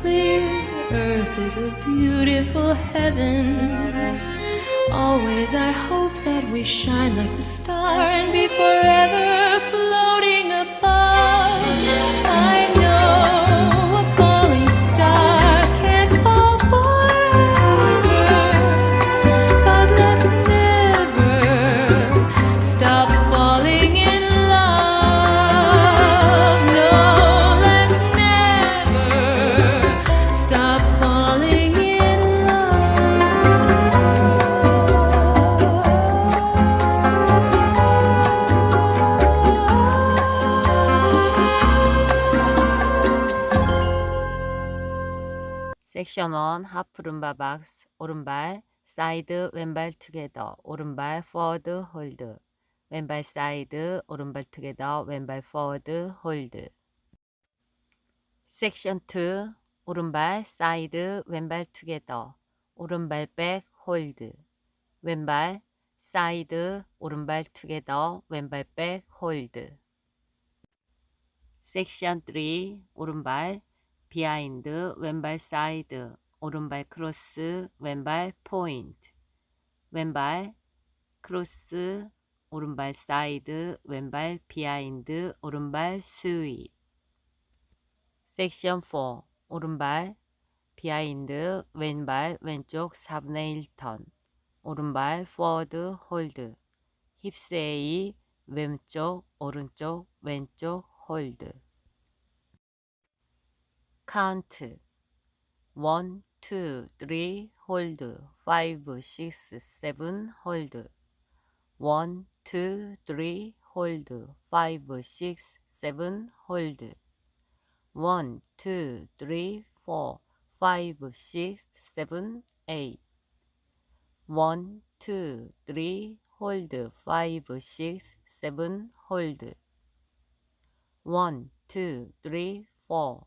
Clear. Earth is a beautiful heaven. Always I hope that we shine like the star and be forever 섹션 1 하프 룸바 박스 오른발 사이드 왼발 투게더 오른발 포워드 홀드 왼발 사이드 오른발 투게더 왼발 포워드 홀드 섹션 2 오른발 사이드 왼발 투게더 오른발 백 홀드 왼발 사이드 오른발 투게더 왼발 백 홀드 섹션 3 오른발 비하인드 왼발 사이드 오른발 크로스 왼발 포인트 왼발 크로스 오른발 사이드 왼발 비하인드 오른발 스윗 섹션 4 오른발 비하인드 왼발 왼쪽 4분의 1턴 오른발 포워드 홀드. 힙스에이 왼쪽 오른쪽 왼쪽 홀드 카운트 1, 2, 3, 홀드 5, 6, 7, 홀드 1, 2, 3, 홀드 5, 6, 7, 홀드 1, 2, 3, 4, 5, 6, 7, 8 1, 2, 3, 홀드 5, 6, 7, 홀드 1, 2, 3, 4,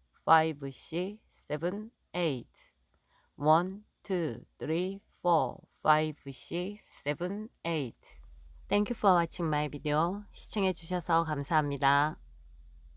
five, six, seven, eight. One, two, three, four, five, six, seven, eight. Thank you for watching my video. 시청해주셔서 감사합니다.